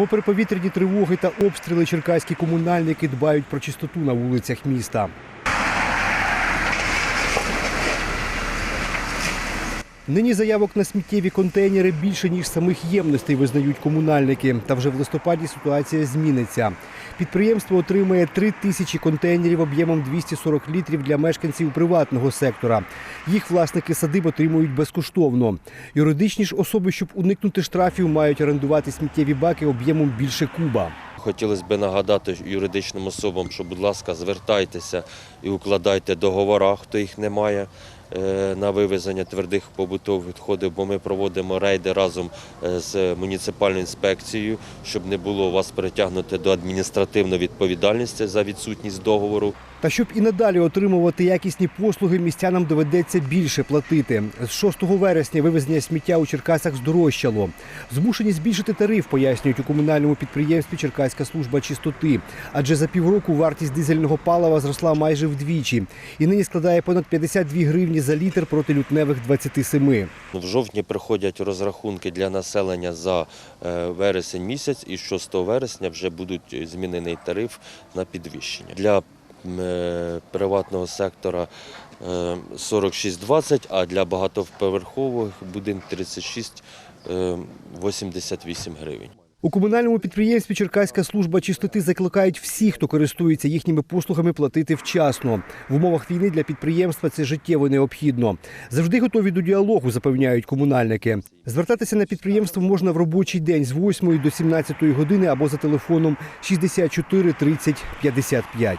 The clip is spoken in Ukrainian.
Попри повітряні тривоги та обстріли, черкаські комунальники дбають про чистоту на вулицях міста. Нині заявок на сміттєві контейнери більше ніж самих ємностей визнають комунальники. Та вже в листопаді ситуація зміниться. Підприємство отримає 3 тисячі контейнерів об'ємом 240 літрів для мешканців приватного сектора. Їх власники садиб отримують безкоштовно. Юридичні ж особи, щоб уникнути штрафів, мають орендувати сміттєві баки об'ємом більше куба. Хотілося б нагадати юридичним особам, що, будь ласка, звертайтеся і укладайте договори, хто їх не має на вивезення твердих побутових відходів, бо ми проводимо рейди разом е, з муніципальною інспекцією, щоб не було вас притягнути до адміністративної відповідальності за відсутність договору. Та щоб і надалі отримувати якісні послуги, містянам доведеться більше платити. З 6 вересня вивезення сміття у Черкасах здорожчало. Змушені збільшити тариф, пояснюють у комунальному підприємстві Черкаська служба чистоти. Адже за півроку вартість дизельного палива зросла майже вдвічі і нині складає понад 52 гривні за літр проти лютневих 27. В жовтні приходять розрахунки для населення за е, вересень місяць, і з 6 вересня вже будуть змінений тариф на підвищення. Для е, приватного сектора е, 46,20, а для багатоповерхових будинків 36 е, 88 гривень. У комунальному підприємстві Черкаська служба чистоти закликають всіх, хто користується їхніми послугами, платити вчасно. В умовах війни для підприємства це життєво необхідно. Завжди готові до діалогу, запевняють комунальники. Звертатися на підприємство можна в робочий день з 8 до 17 години або за телефоном 64 30 55.